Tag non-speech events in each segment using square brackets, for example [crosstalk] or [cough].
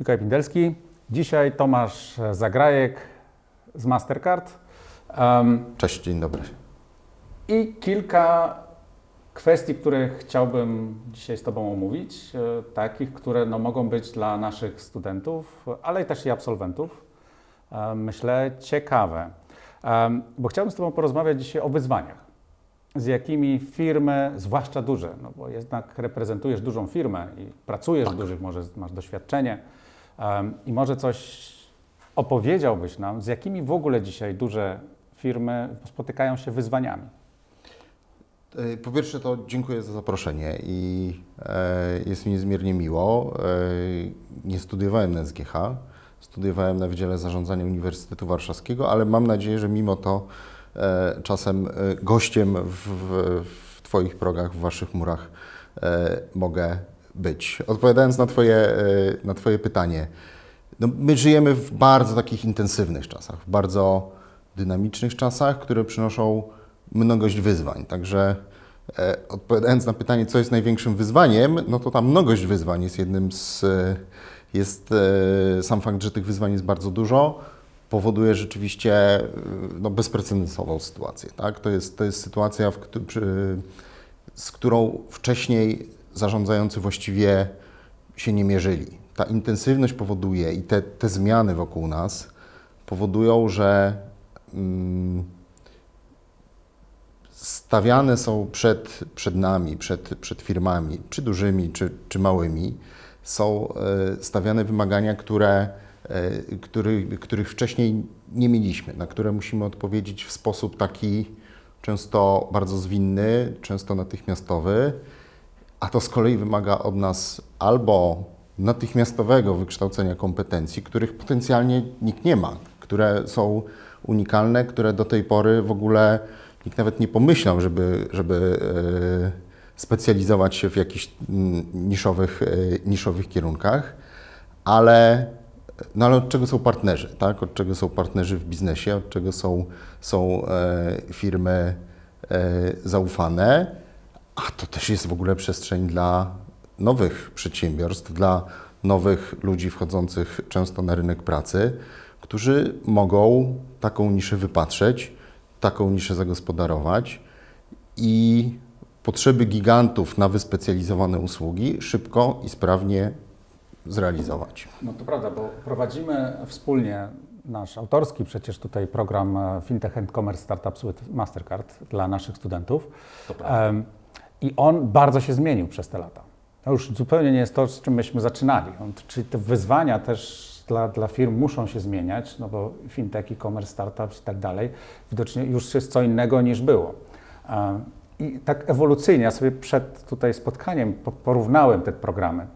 Mikołaj Pindelski. Dzisiaj Tomasz Zagrajek z Mastercard. Um, Cześć, dzień dobry. I kilka kwestii, które chciałbym dzisiaj z Tobą omówić, e, takich, które no, mogą być dla naszych studentów, ale też i absolwentów, e, myślę, ciekawe. Bo chciałbym z Tobą porozmawiać dzisiaj o wyzwaniach, z jakimi firmy, zwłaszcza duże, no bo jednak reprezentujesz dużą firmę i pracujesz w dużych, może masz doświadczenie i może coś opowiedziałbyś nam, z jakimi w ogóle dzisiaj duże firmy spotykają się wyzwaniami. E, Po pierwsze to dziękuję za zaproszenie i e, jest mi niezmiernie miło. E, nie studiowałem na SGH, studiowałem na Wydziale Zarządzania Uniwersytetu Warszawskiego, ale mam nadzieję, że mimo to czasem gościem w, w, Twoich progach, w Waszych murach mogę być. Odpowiadając na Twoje, e, na twoje pytanie, no, my żyjemy w bardzo takich intensywnych czasach, w bardzo dynamicznych czasach, które przynoszą mnogość wyzwań. Także e, odpowiadając na pytanie, co jest największym wyzwaniem, no to ta mnogość wyzwań jest jednym z. E, jest sam fakt, że tych wyzwań jest bardzo dużo, powoduje rzeczywiście no, bezprecedensową sytuację. Tak? To, jest, to jest sytuacja, w, z którą wcześniej zarządzający właściwie się nie mierzyli. Ta intensywność powoduje i te, te zmiany wokół nas powodują, że mm, stawiane są przed, przed nami, przed, przed firmami, czy dużymi, czy, czy małymi, są e, stawiane wymagania, które, e, który, których wcześniej nie mieliśmy, na które musimy odpowiedzieć w sposób taki często bardzo zwinny, często natychmiastowy, a to z kolei wymaga od nas albo natychmiastowego wykształcenia kompetencji, których potencjalnie nikt nie ma, które są unikalne, które do tej pory w ogóle nikt nawet nie pomyślał, żeby, żeby e, specjalizować się w jakichś mm, niszowych, e, niszowych kierunkach, ale, no ale od czego są partnerzy, tak? Od czego są partnerzy w biznesie, od czego są, są e, firmy zaufane, a to też jest w ogóle przestrzeń dla nowych przedsiębiorstw, dla nowych ludzi wchodzących często na rynek pracy, którzy mogą taką niszę wypatrzeć, taką niszę zagospodarować i potrzeby gigantów na wyspecjalizowane usługi szybko i sprawnie zrealizować. No to prawda, bo prowadzimy wspólnie nasz autorski przecież tutaj program e, Fintech and Commerce Startups with Mastercard dla naszych studentów. Em, I on bardzo się zmienił przez te lata. To już zupełnie nie jest to, z czym myśmy zaczynali. On, czyli te wyzwania też dla, dla firm muszą się zmieniać, no bo fintech, e-commerce, startups i tak dalej, widocznie już jest co innego niż było. I tak ewolucyjnie, ja sobie przed tutaj spotkaniem po- porównałem te programy.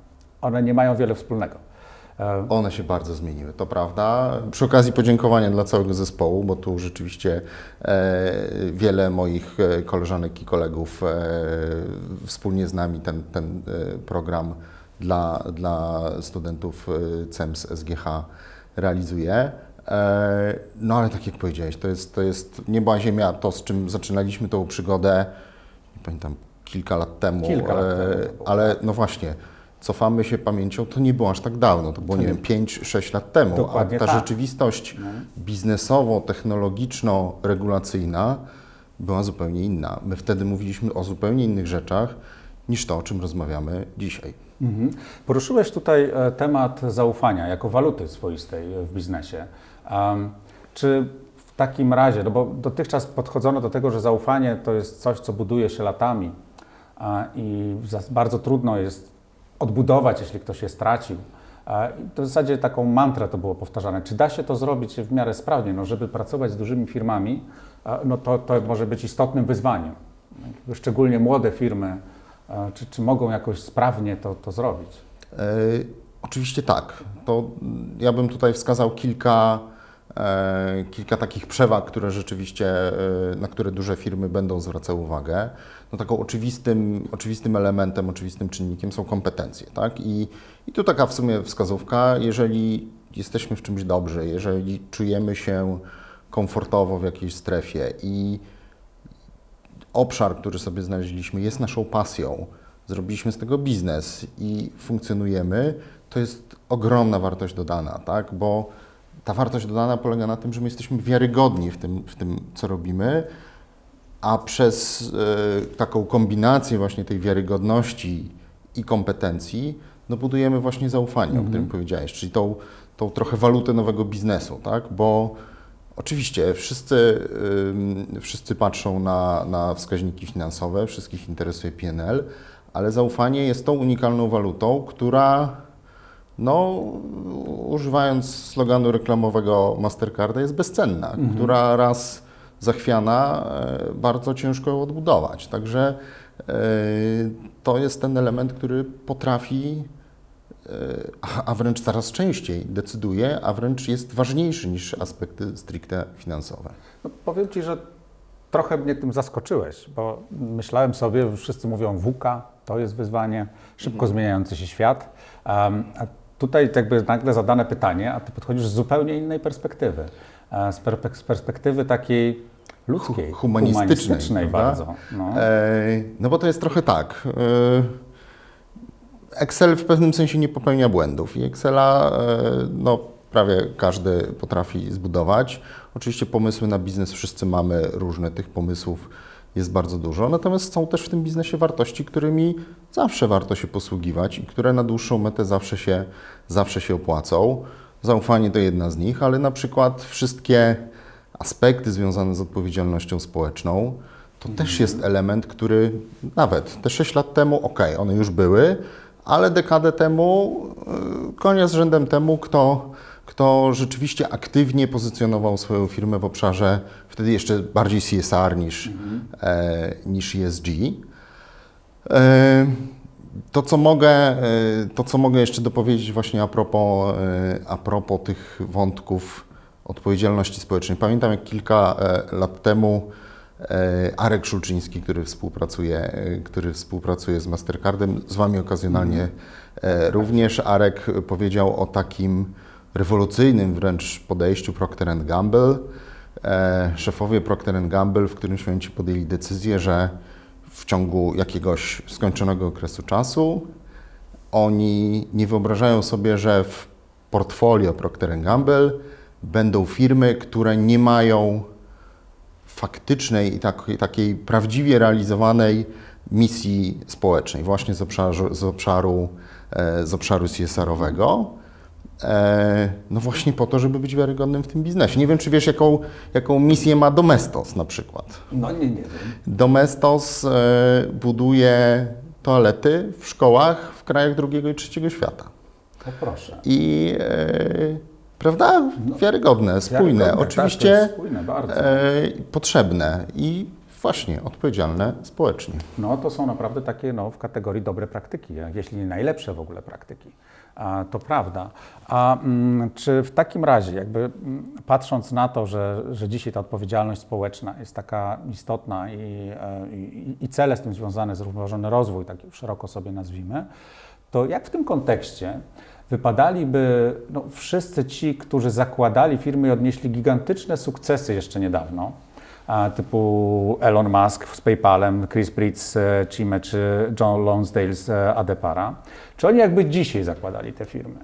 One nie mają wiele wspólnego. Em, One się bardzo zmieniły, to prawda. Przy okazji podziękowania dla całego zespołu, bo tu rzeczywiście e, wiele moich e, koleżanek i kolegów e, wspólnie z nami ten, ten e, program dla, dla studentów e, CEMS SGH realizuje. E, no ale tak jak powiedziałeś, to jest, to jest nieba ziemia, to z czym zaczynaliśmy tą przygodę, nie pamiętam, kilka lat temu. Kilka lat e, temu. Ale no właśnie, cofamy się pamięcią, to nie było aż tak dawno, to było, nie wiem, 5-6 lat temu. Dokładnie A ta tak. rzeczywistość biznesowo-technologiczno-regulacyjna była zupełnie inna. My wtedy mówiliśmy o zupełnie innych rzeczach niż to, o czym rozmawiamy dzisiaj. Mhm. Poruszyłeś tutaj e, temat zaufania jako waluty swoistej w biznesie. Em, czy w takim razie, no bo dotychczas podchodzono do tego, że zaufanie to jest coś, co buduje się latami i bardzo trudno jest odbudować, jeśli ktoś je stracił. I To w zasadzie taką mantrę to było powtarzane. Czy da się to zrobić w miarę sprawnie? No, żeby pracować z dużymi firmami, a, no to, to może być istotnym wyzwaniem. Szczególnie młode firmy, a, czy, czy mogą jakoś sprawnie to, to zrobić? E, oczywiście tak. To ja bym tutaj wskazał kilka, e, kilka takich przewag, które rzeczywiście, e, na które duże firmy będą zwracały uwagę. No taką oczywistym, oczywistym elementem, oczywistym czynnikiem są kompetencje. Tak? I, I tu taka w sumie wskazówka, jeżeli jesteśmy w czymś dobrzy, jeżeli czujemy się komfortowo w jakiejś strefie i obszar, który sobie znaleźliśmy, jest naszą pasją, zrobiliśmy z tego biznes i funkcjonujemy, to jest ogromna wartość dodana, tak? Bo ta wartość dodana polega na tym, że my jesteśmy wiarygodni w tym, w tym co robimy, a przez e, taką kombinację właśnie tej wiarygodności i kompetencji, no budujemy właśnie zaufanie, o którym powiedziałeś, czyli tą, tą trochę walutę nowego biznesu, tak? Bo oczywiście wszyscy, ym, wszyscy patrzą na, na wskaźniki finansowe, wszystkich interesuje PNL, ale zaufanie jest tą unikalną walutą, która no, używając sloganu reklamowego Mastercarda, jest bezcenna, która raz zachwiana, e, bardzo ciężko ją odbudować. Także e, to jest ten element, który potrafi, e, a- wręcz coraz częściej decyduje, a wręcz jest ważniejszy niż aspekty stricte finansowe. No, powiem Ci, że trochę mnie tym zaskoczyłeś, bo myślałem sobie, że wszyscy mówią WUKA, to jest wyzwanie, szybko zmieniający się świat. Um, a tutaj jakby nagle zadane pytanie, a Ty podchodzisz z zupełnie innej perspektywy. E, Z, perspektywy takiej ludzkiej, Hu- humanistycznej, prawda? bardzo. No. E, No bo to jest trochę tak. e, Excel w pewnym sensie nie popełnia błędów i Excela no, prawie każdy potrafi zbudować. Oczywiście pomysły na biznes wszyscy mamy różne, tych pomysłów jest bardzo dużo, natomiast są też w tym biznesie wartości, którymi zawsze warto się posługiwać i które na dłuższą metę zawsze się, zawsze się opłacą. Zaufanie to jedna z nich, ale na przykład wszystkie aspekty związane z odpowiedzialnością społeczną, to też jest element, który nawet te 6 lat temu, ok, one już były, ale dekadę temu, konia z rzędem temu, kto, kto rzeczywiście aktywnie pozycjonował swoją firmę w obszarze wtedy jeszcze bardziej CSR niż, e, niż ESG. E, To co, mogę, e, to, co mogę jeszcze dopowiedzieć właśnie a propos, e, a propos tych wątków odpowiedzialności społecznej. Pamiętam jak kilka e, lat temu Arek Szulczyński, który współpracuje, który współpracuje z Mastercardem, z Wami okazjonalnie e, również. Arek powiedział o takim rewolucyjnym wręcz podejściu Procter Gamble. E, Szefowie Procter Gamble w którymś momencie podjęli decyzję, że w ciągu jakiegoś skończonego okresu czasu oni nie wyobrażają sobie, że w portfolio Procter Gamble będą firmy, które nie mają faktycznej i takiej, takiej prawdziwie realizowanej misji społecznej, właśnie z obszaru, z obszaru, e, z obszaru CSR-owego. E, No właśnie po to, żeby być wiarygodnym w tym biznesie. Nie wiem, czy wiesz, jaką, jaką misję ma Domestos na przykład. no nie, nie wiem. Domestos e, buduje toalety w szkołach w krajach drugiego i trzeciego świata. No proszę. I e, prawda? Wiarygodne, spójne, Wiarygodne, tak, oczywiście jest spójne e, potrzebne i właśnie odpowiedzialne społecznie. No to są naprawdę takie no, w kategorii dobre praktyki, jeśli nie najlepsze w ogóle praktyki. A, to prawda. A mm, czy w takim razie, jakby mm, patrząc na to, że, że dzisiaj ta odpowiedzialność społeczna jest taka istotna i, e, i, i cele z tym związane, zrównoważony rozwój, taki szeroko sobie nazwijmy, to jak w tym kontekście wypadaliby no, wszyscy ci, którzy zakładali firmy i odnieśli gigantyczne sukcesy jeszcze niedawno, typu Elon Musk z PayPalem, Chris Britz z e, Cime czy John Lonsdale z e, Adepara, czy oni jakby dzisiaj zakładali te firmy,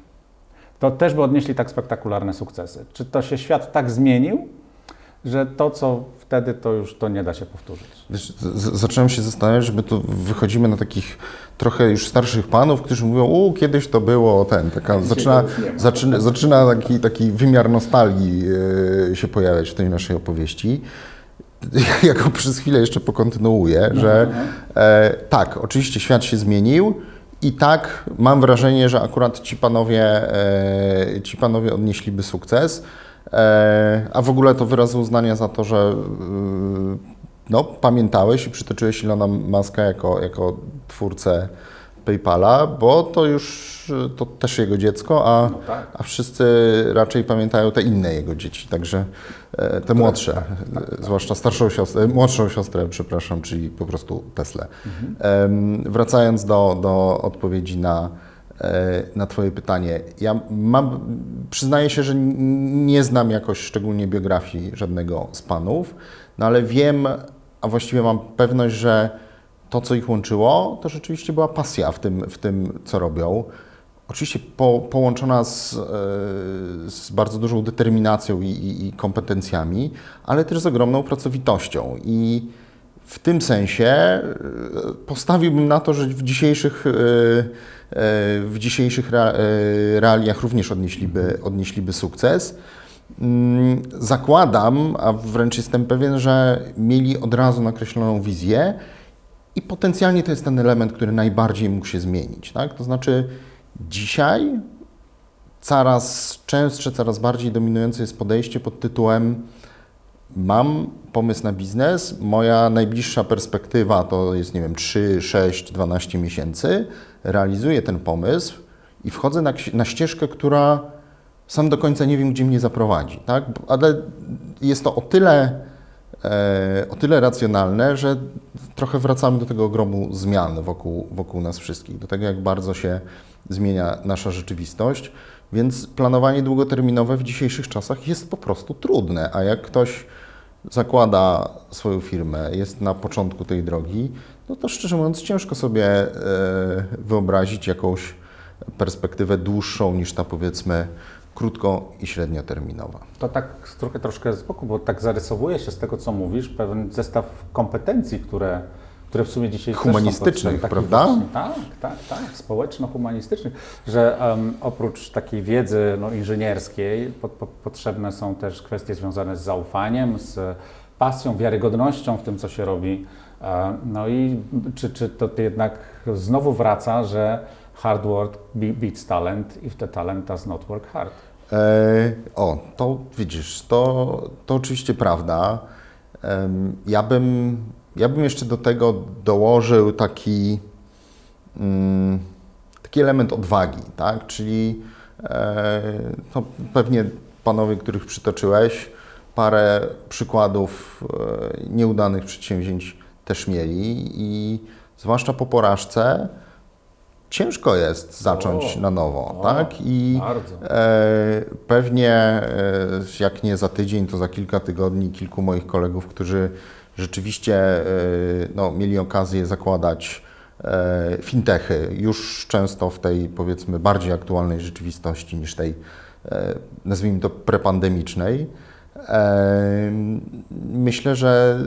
to też by odnieśli tak spektakularne sukcesy? Czy to się świat tak zmienił, że to, co wtedy, to już to nie da się powtórzyć? Wiesz, zacząłem się zastanawiać, że my tu wychodzimy na takich trochę już starszych panów, którzy mówią, u kiedyś to było ten, taka, zaczyna, zaczyna, zaczyna taki, taki wymiar nostalgii e, się pojawiać w tej naszej opowieści. [laughs] Ja go przez chwilę jeszcze pokontynuuję, że e, tak, oczywiście świat się zmienił i tak mam wrażenie, że akurat ci panowie, e, ci panowie odnieśliby sukces. E, a w ogóle to wyraz uznania za to, że e, no, pamiętałeś i przytoczyłeś Ilona Maska jako, jako twórcę PayPala, bo to już to też jego dziecko, a, No tak. a wszyscy raczej pamiętają te inne jego dzieci, także e, te młodsze, tak, e, zwłaszcza starszą siostrę, młodszą siostrę, przepraszam, czyli po prostu Teslę. Em, Wracając do, do odpowiedzi na, e, na Twoje pytanie. Ja mam, przyznaję się, że nie znam jakoś szczególnie biografii żadnego z panów, no ale wiem, a właściwie mam pewność, że to, co ich łączyło, to rzeczywiście była pasja w tym, w tym co robią. oczywiście po, połączona z, e, z bardzo dużą determinacją i, i, i kompetencjami, ale też z ogromną pracowitością. I w tym sensie e, postawiłbym na to, że w dzisiejszych, e, w dzisiejszych rea- realiach również odnieśliby, odnieśliby sukces. Mm, Zakładam, a wręcz jestem pewien, że mieli od razu nakreśloną wizję i potencjalnie to jest ten element, który najbardziej mógł się zmienić. Tak? To znaczy, dzisiaj coraz częstsze, coraz bardziej dominujące jest podejście pod tytułem mam pomysł na biznes, moja najbliższa perspektywa to jest, nie wiem, 3, 6, 12 miesięcy, realizuję ten pomysł i wchodzę na, na ścieżkę, która sam do końca nie wiem, gdzie mnie zaprowadzi, tak? Ale jest to o tyle, o tyle racjonalne, że trochę wracamy do tego ogromu zmian wokół, wokół nas wszystkich, do tego, jak bardzo się zmienia nasza rzeczywistość. Więc planowanie długoterminowe w dzisiejszych czasach jest po prostu trudne, a jak ktoś zakłada swoją firmę, jest na początku tej drogi, no to szczerze mówiąc ciężko sobie e, wyobrazić jakąś perspektywę dłuższą niż ta powiedzmy krótko i średnioterminowa. To tak trochę troszkę z boku, bo tak zarysowuje się z tego, co mówisz, pewien zestaw kompetencji, które, które w sumie dzisiaj Humanistycznych, prawda? właśnie- Tak, tak, tak, społeczno-humanistycznych, że em, oprócz takiej wiedzy no, inżynierskiej po, po, potrzebne są też kwestie związane z zaufaniem, z pasją, wiarygodnością w tym, co się robi. E, No i czy, czy to jednak znowu wraca, że hard work be- beats talent if the talent does not work hard. E, o, to widzisz, to, to oczywiście prawda. Ja, bym, ja bym jeszcze do tego dołożył taki, mm, taki element odwagi, tak? Czyli e, no, pewnie panowie, których przytoczyłeś, parę przykładów e, nieudanych przedsięwzięć też mieli i zwłaszcza po porażce ciężko jest zacząć O, na nowo, o, tak? I. E, Pewnie e, jak nie za tydzień, to za kilka tygodni kilku moich kolegów, którzy rzeczywiście e, no, mieli okazję zakładać e, fintechy już często w tej powiedzmy bardziej aktualnej rzeczywistości niż tej e, nazwijmy to prepandemicznej. E, Myślę, że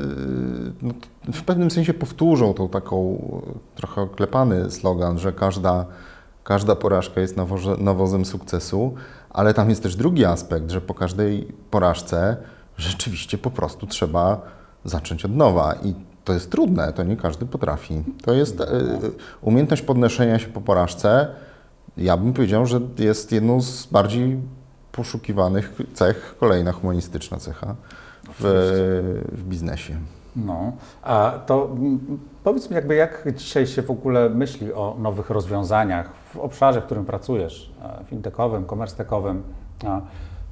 no, w pewnym sensie powtórzą tą taką e, trochę oklepany slogan, że każda Każda porażka jest nawoże, nawozem sukcesu, ale tam jest też drugi aspekt, że po każdej porażce rzeczywiście po prostu trzeba zacząć od nowa i to jest trudne, to nie każdy potrafi. To jest e, umiejętność podnoszenia się po porażce, ja bym powiedział, że jest jedną z bardziej poszukiwanych cech, kolejna humanistyczna cecha w, w biznesie. No, a to mm, powiedz mi jakby jak dzisiaj się w ogóle myśli o nowych rozwiązaniach w obszarze, w którym pracujesz, e, fintechowym, komercetechowym, a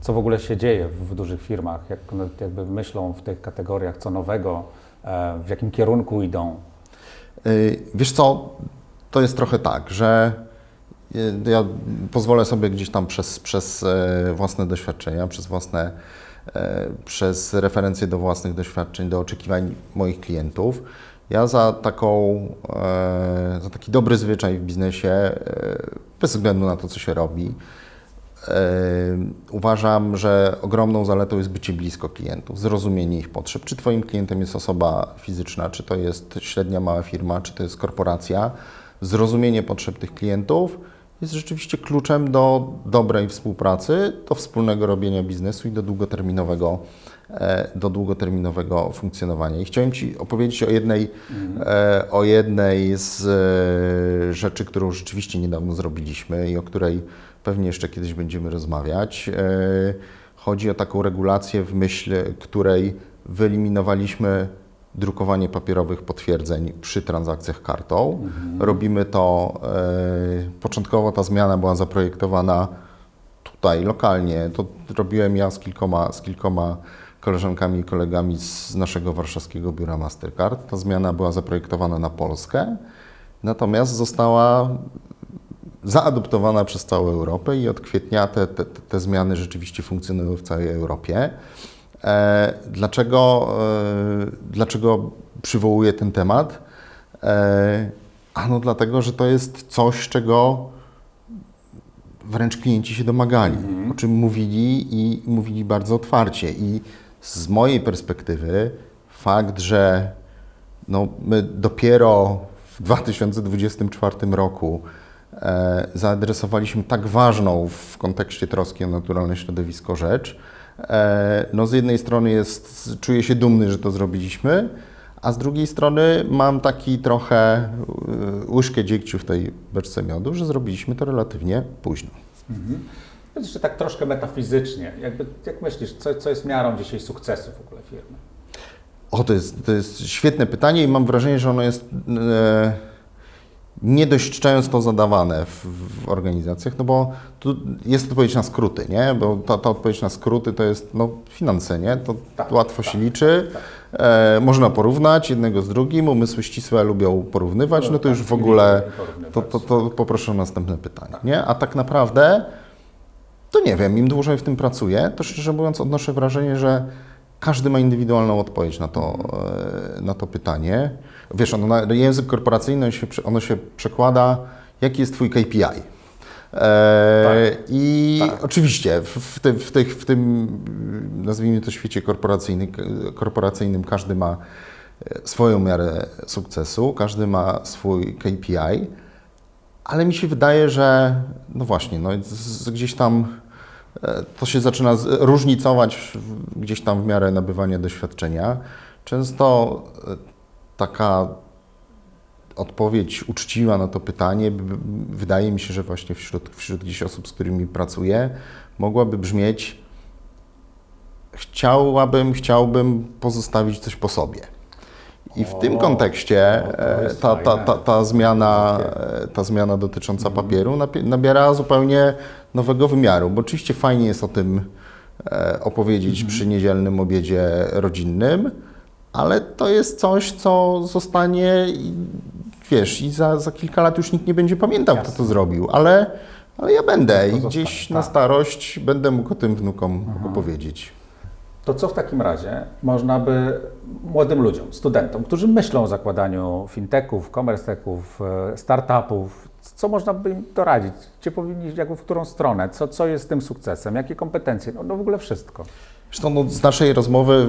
co w ogóle się dzieje w, dużych firmach, jak jakby myślą w tych kategoriach, co nowego, e, w jakim kierunku idą. Y, Wiesz co, to jest trochę tak, że ja pozwolę sobie gdzieś tam przez, przez e, własne doświadczenia, przez własne, e, przez referencje do własnych doświadczeń, do oczekiwań moich klientów. Ja za taką, e, za taki dobry zwyczaj w biznesie, e, bez względu na to, co się robi, E, Uważam, że ogromną zaletą jest bycie blisko klientów, zrozumienie ich potrzeb. Czy Twoim klientem jest osoba fizyczna, czy to jest średnia, mała firma, czy to jest korporacja. Zrozumienie potrzeb tych klientów jest rzeczywiście kluczem do dobrej współpracy, do wspólnego robienia biznesu i do długoterminowego, e, do długoterminowego funkcjonowania. I chciałem Ci opowiedzieć o jednej, e, o jednej z e, rzeczy, którą rzeczywiście niedawno zrobiliśmy i o której pewnie jeszcze kiedyś będziemy rozmawiać. Chodzi o taką regulację, w myśl której wyeliminowaliśmy drukowanie papierowych potwierdzeń przy transakcjach kartą. Robimy to, e, początkowo ta zmiana była zaprojektowana tutaj, lokalnie. To robiłem ja z kilkoma, z kilkoma koleżankami i kolegami z naszego warszawskiego biura Mastercard. Ta zmiana była zaprojektowana na Polskę, natomiast została zaadoptowana przez całą Europę i od kwietnia te, te, te zmiany rzeczywiście funkcjonują w całej Europie. E, dlaczego, e, dlaczego przywołuję ten temat? E, ano dlatego, że to jest coś, czego wręcz klienci się domagali, o czym mówili i mówili bardzo otwarcie. I z mojej perspektywy fakt, że no, my dopiero w 2024 roku e, zaadresowaliśmy tak ważną w kontekście troski o naturalne środowisko rzecz, no z jednej strony jest, czuję się dumny, że to zrobiliśmy, a z drugiej strony mam taki trochę y, łyżkę dziegciu w tej beczce miodu, że zrobiliśmy to relatywnie późno. Więc jeszcze tak troszkę metafizycznie. Jakby, jak myślisz, co, co jest miarą dzisiaj sukcesu w ogóle firmy? O, to jest, to jest świetne pytanie i mam wrażenie, że ono jest e, nie dość często zadawane w, w organizacjach, no bo tu jest odpowiedź na skróty, nie? Bo ta, ta odpowiedź na skróty to jest no, finanse, nie? To Tak, łatwo tak, się liczy. tak. E, można porównać jednego z drugim, umysły ścisłe lubią porównywać, no to już w ogóle to, to, to poproszę o następne pytanie, nie? A tak naprawdę to nie wiem, im dłużej w tym pracuję, to szczerze mówiąc odnoszę wrażenie, że każdy ma indywidualną odpowiedź na to, e, na to pytanie. Wiesz, ono, na język korporacyjny on się, ono się przekłada, jaki jest Twój KPI. E, I tak. oczywiście w, tym, w, tych, w tym, nazwijmy to, świecie korporacyjnym, korporacyjnym każdy ma e, swoją miarę sukcesu, każdy ma swój KPI, ale mi się wydaje, że no właśnie, no z, gdzieś tam e, to się zaczyna różnicować w- gdzieś tam w miarę nabywania doświadczenia. Często taka odpowiedź uczciwa na to pytanie, wydaje mi się, że właśnie wśród, wśród gdzieś osób, z którymi pracuję, mogłaby brzmieć chciałabym, chciałbym pozostawić coś po sobie. I w tym O, kontekście o, e, ta, ta, ta, ta, zmiana, e, ta zmiana dotycząca papieru napie- nabiera zupełnie nowego wymiaru, bo oczywiście fajnie jest o tym e, opowiedzieć przy niedzielnym obiedzie rodzinnym, ale to jest coś, co zostanie, i, wiesz, i za, za kilka lat już nikt nie będzie pamiętał, kto to Jasne. zrobił, ale, ale ja będę i gdzieś zostanie, na tak. starość będę mógł o tym wnukom opowiedzieć. To co w takim razie można by młodym ludziom, studentom, którzy myślą o zakładaniu fintechów, commerce techów, e, startupów, co można by im doradzić? Gdzie powinni, jakby w którą stronę? Co, co jest tym sukcesem? Jakie kompetencje? No, no w ogóle wszystko. Zresztą no, z naszej rozmowy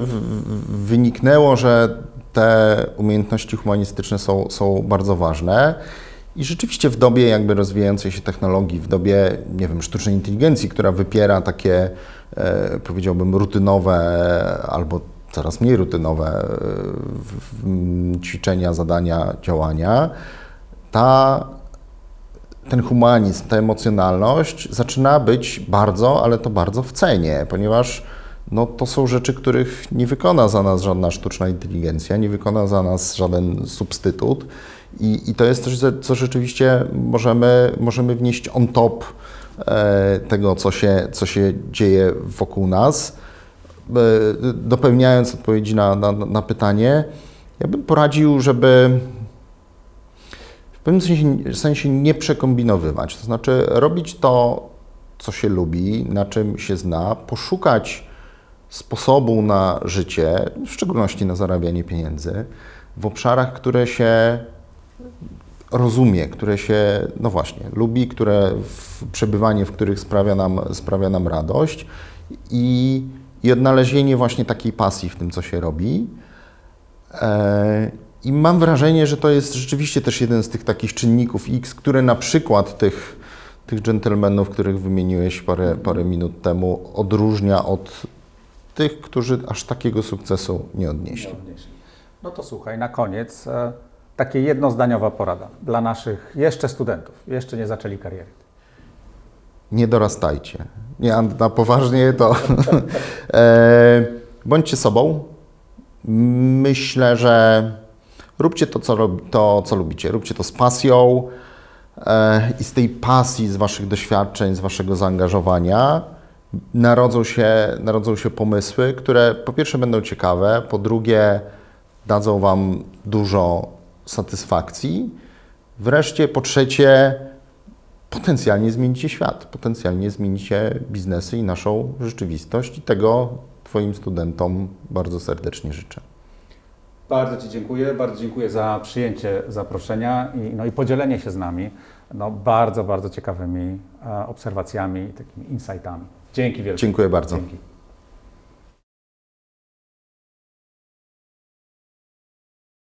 wyniknęło, że te umiejętności humanistyczne są, są bardzo ważne. I rzeczywiście w dobie jakby rozwijającej się technologii, w dobie, nie wiem, sztucznej inteligencji, która wypiera takie, e, powiedziałbym, rutynowe albo coraz mniej rutynowe e, ćwiczenia, zadania, działania, ta ten humanizm, ta emocjonalność zaczyna być bardzo, ale to bardzo w cenie, ponieważ no, to są rzeczy, których nie wykona za nas żadna sztuczna inteligencja, nie wykona za nas żaden substytut i, i to jest coś, co rzeczywiście możemy, możemy wnieść on top e, tego, co się, co się dzieje wokół nas. E, dopełniając odpowiedzi na, na, na pytanie, ja bym poradził, żeby w pewnym sensie, sensie nie przekombinowywać. To znaczy robić to, co się lubi, na czym się zna, poszukać sposobu na życie, w szczególności na zarabianie pieniędzy, w obszarach, które się rozumie, które się, no właśnie, lubi, które w, przebywanie w których sprawia nam, sprawia nam radość i, i odnalezienie właśnie takiej pasji w tym, co się robi. E, I mam wrażenie, że to jest rzeczywiście też jeden z tych takich czynników X, które na przykład tych, tych dżentelmenów, których wymieniłeś parę, parę minut temu, odróżnia od tych, którzy aż takiego sukcesu nie odnieśli. No to słuchaj, na koniec e, takie jednozdaniowa porada dla naszych jeszcze studentów, jeszcze nie zaczęli kariery. Nie dorastajcie. Nie, na poważnie to. [laughs] e, bądźcie sobą. Myślę, że róbcie to co, to, co lubicie. Róbcie to z pasją e, i z tej pasji, z Waszych doświadczeń, z Waszego zaangażowania narodzą się, narodzą się pomysły, które po pierwsze będą ciekawe, po drugie dadzą Wam dużo satysfakcji. Wreszcie po trzecie potencjalnie zmienicie świat, potencjalnie zmienicie biznesy i naszą rzeczywistość i tego Twoim studentom bardzo serdecznie życzę. Bardzo Ci dziękuję, bardzo dziękuję za przyjęcie zaproszenia i, no i podzielenie się z nami no, bardzo, bardzo ciekawymi e, obserwacjami i takimi insightami. Dzięki wielkie. Dziękuję bardzo. Dzięki.